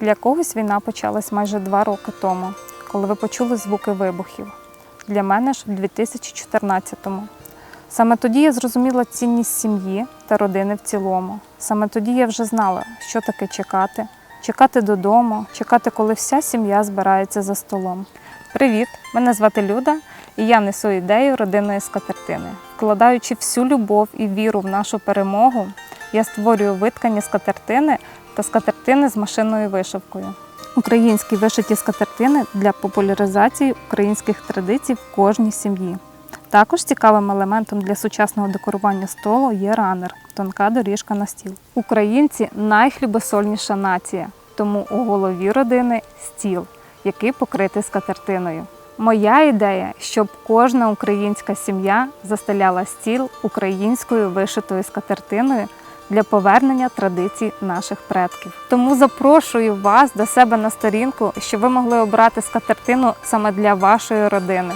Для когось війна почалась майже два роки тому, коли ви почули звуки вибухів. Для мене ж в 2014-му. Саме тоді я зрозуміла цінність сім'ї та родини в цілому. Саме тоді я вже знала, що таке чекати, чекати додому, чекати, коли вся сім'я збирається за столом. Привіт! Мене звати Люда, і я несу ідею родинної скатертини. Вкладаючи всю любов і віру в нашу перемогу, я створюю виткані скатертини та скатертини з машинною вишивкою. Українські вишиті скатертини для популяризації українських традицій в кожній сім'ї. Також цікавим елементом для сучасного декорування столу є ранер тонка доріжка на стіл. Українці найхлібосольніша нація, тому у голові родини стіл, який покритий скатертиною. Моя ідея, щоб кожна українська сім'я застеляла стіл українською вишитою скатертиною для повернення традицій наших предків. Тому запрошую вас до себе на сторінку, щоб ви могли обрати скатертину саме для вашої родини.